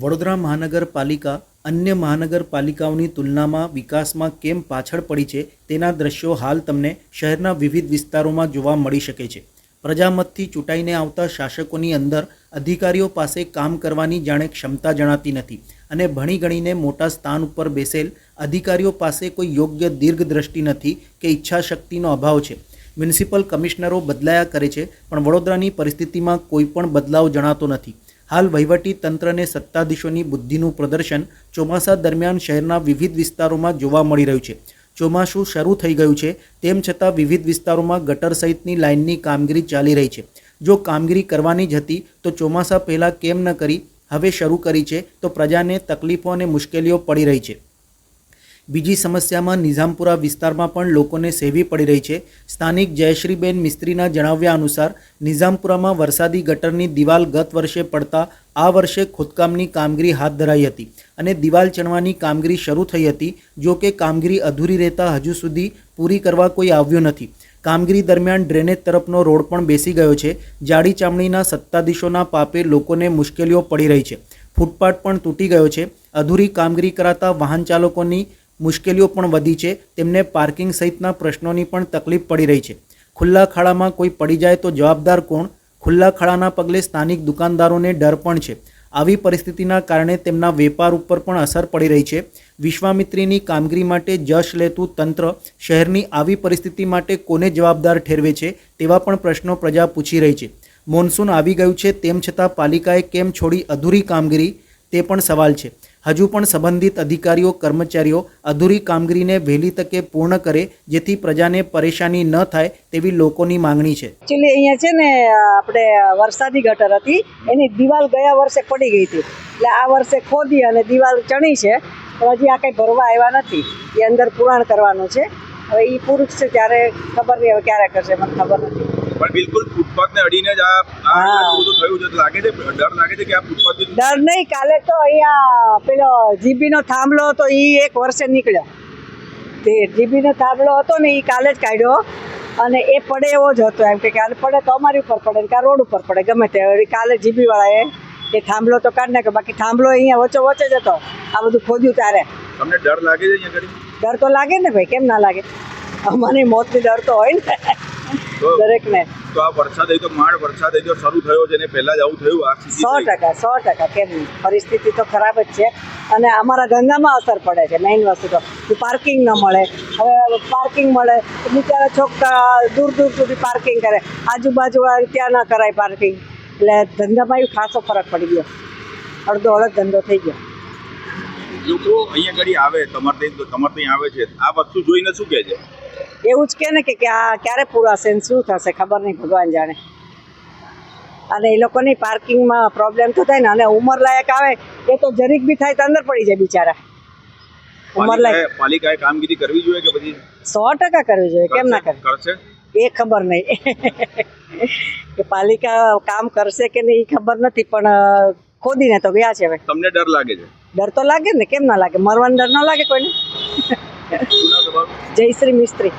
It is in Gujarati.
વડોદરા મહાનગરપાલિકા અન્ય મહાનગરપાલિકાઓની તુલનામાં વિકાસમાં કેમ પાછળ પડી છે તેના દ્રશ્યો હાલ તમને શહેરના વિવિધ વિસ્તારોમાં જોવા મળી શકે છે. પ્રજામતથી ચૂંટાઈને આવતા શાસકોની અંદર અધિકારીઓ પાસે કામ કરવાની જાણે ક્ષમતા જણાતી નથી અને ભણી ગણીને મોટા સ્થાન ઉપર બેસેલ અધિકારીઓ પાસે કોઈ યોગ્ય દીર્ઘદ્રષ્ટિ નથી કે ઈચ્છાશક્તિનો અભાવ છે. મ્યુનિસિપલ કમિશનરો બદલાયા કરે છે, પણ વડોદરાની પરિસ્થિતિમાં કોઈ પણ બદલાવ જણાતો નથી. હાલ વહીવટી તંત્રને સત્તાધીશોની બુદ્ધિનું પ્રદર્શન ચોમાસા દરમિયાન શહેરના વિવિધ વિસ્તારોમાં જોવા મળી રહ્યું છે. ચોમાસું શરૂ થઈ ગયું છે, તેમ છતાં વિવિધ વિસ્તારોમાં ગટર સહિતની લાઇનની કામગીરી ચાલી રહી છે. જો કામગીરી કરવાની જ હતી, તો ચોમાસા પહેલાં કેમ ન કરી, હવે શરૂ કરી છે, તો પ્રજાને તકલીફો અને મુશ્કેલીઓ પડી રહી છે. બીજી સમસ્યામાં નિઝામપુરા વિસ્તારમાં પણ લોકોને સેવી પડી રહી છે. સ્થાનિક જયશ્રીબેન મિસ્ત્રીના જણાવ્યા અનુસાર, નિઝામપુરામાં વરસાદી ગટરની દિવાલ ગત વર્ષે પડતા, આ વર્ષે ખોદકામની કામગીરી હાથ ધરાઈ હતી અને દિવાલ ચણવાની કામગીરી શરૂ થઈ હતી. જો કે કામગીરી અધૂરી રહેતા હજુ સુધી પૂરી કરવા કોઈ આવ્યું નથી. કામગીરી દરમિયાન ડ્રેનેજ તરફનો રોડ પણ બેસી ગયો છે. જાડી ચામડીના સત્તાધીશોના પાપે લોકોને મુશ્કેલીઓ પડી રહી છે. ફૂટપાથ પણ તૂટી ગયો છે. અધૂરી કામગીરી કરાતા વાહન ચાલકોની મુશ્કેલીઓ પણ વધી છે. તેમને પાર્કિંગ સહિતના પ્રશ્નોની પણ તકલીફ પડી રહી છે. ખુલ્લા ખાડામાં કોઈ પડી જાય તો જવાબદાર કોણ? ખુલ્લા ખાડાના પગલે સ્થાનિક દુકાનદારોને ડર પણ છે. આવી પરિસ્થિતિના કારણે તેમના વેપાર ઉપર પણ અસર પડી રહી છે. વિશ્વામિત્રીની કામગીરી માટે જશ લેતું તંત્ર શહેરની આવી પરિસ્થિતિ માટે કોને જવાબદાર ઠેરવે છે તેવા પણ પ્રશ્નો પ્રજા પૂછી રહી છે. મોન્સૂન આવી ગયું છે તેમ છતાં પાલિકાએ કેમ છોડી અધૂરી કામગીરી? તે પણ સવાલ છે. હજુ પણ સંબંધિત અધિકારીઓ, કર્મચારીઓ અધૂરી કામગીરીને વહેલી તકે પૂર્ણ કરે, જેથી પ્રજાને પરેશાની ન થાય તેવી લોકોની માંગણી છે. એકચ્યુઅલી અહીંયા છે ને, આપણે વરસાદી ગટર હતી, એની દિવાલ ગયા વર્ષે પડી ગઈ હતી. એટલે આ વર્ષે ખોદી અને દિવાલ ચણી છે હજી આ કંઈ ભરવા આવ્યા નથી. એ અંદર પુરાણ કરવાનું છે. હવે એ પૂરું છે, ત્યારે ખબર નહીં હવે ક્યારે કરશે, મને ખબર નથી. પણ બિલકુલ ફૂટપાથને અડીને જ આ બધું થયું છે. લાગે છે ડર લાગે છે કે આ ફૂટપાથ ડર નહીં કાલે તો અહીંયા પેલો જીબીનો થાંભલો હતો એ એક વર્ષે નીકળ્યો. તે જીબીનો થાંભલો હતો ને એ કાલે જ કાઢ્યો. અને એ પડે એવો જ હતો એમ કે કાલે પડે તો અમારી ઉપર પડે કે રોડ ઉપર પડે ગમે તે કાલે જીબી વાળાએ એ થાંભલો તો કાઢ નાખ્યો બાકી થાંભલો અહીંયા વચ્ચે વચ્ચે જ હતો. આ બધું ખોદ્યું ત્યારે. તમને ડર લાગે છે ડર તો લાગે ને ભાઈ કેમ ના લાગે? અમારી મોતની ડર તો હોય ને. દરેકને. તો આ વરસાદ તો માળ વરસાદ તો શરૂ થયો છે ને પહેલા જ આવું થયું આ સો ટકા સો ટકા કેમ પરિસ્થિતિ તો ખરાબ જ છે અને અમારા ધંધામાં અસર પડે છે મેઇન વસ્તુ તો. પાર્કિંગ ન મળે. હવે પાર્કિંગ મળે બિચારા છોકરા દૂર દૂર સુધી પાર્કિંગ કરે. આજુબાજુ ત્યાં ન કરાય પાર્કિંગ એટલે ધંધામાં એવો ખાસો ફરક પડી ગયો. અડધો અડધ ધંધો થઈ ગયો. લોકો અહીંયા ઘડી આવે તમારે તમારે ત્યાં આવે છે. આ વસ્તુ જોઈને શું કહે છે? એવું જ કે ને કે આ ક્યારે પૂરાશે ને શું થશે ખબર નહીં ભગવાન જાણે. અને એ લોકોની પાર્કિંગમાં પ્રોબ્લેમ તો થાય ને અને ઉંમર લાયક આવે એ તો જરીક બી થાય તો અંદર પડી જાય બિચારા. ઉંમર લાયક પાલિકાએ કામગીરી કરવી જોઈએ કે બધી? સો ટકા કરવી જોઈએ કેમ ના કરે કરશે? એ ખબર નહીં. કે પાલિકા કામ કરશે કે નહીં એ ખબર નથી પણ ખોદીને તો ગયા છે હવે. તમને ડર લાગે છે? ડર તો લાગે ને કેમ ના લાગે? મરવાનો ડર ના લાગે કોઈને? જય શ્રી જયશ્રી મિસ્ત્રી.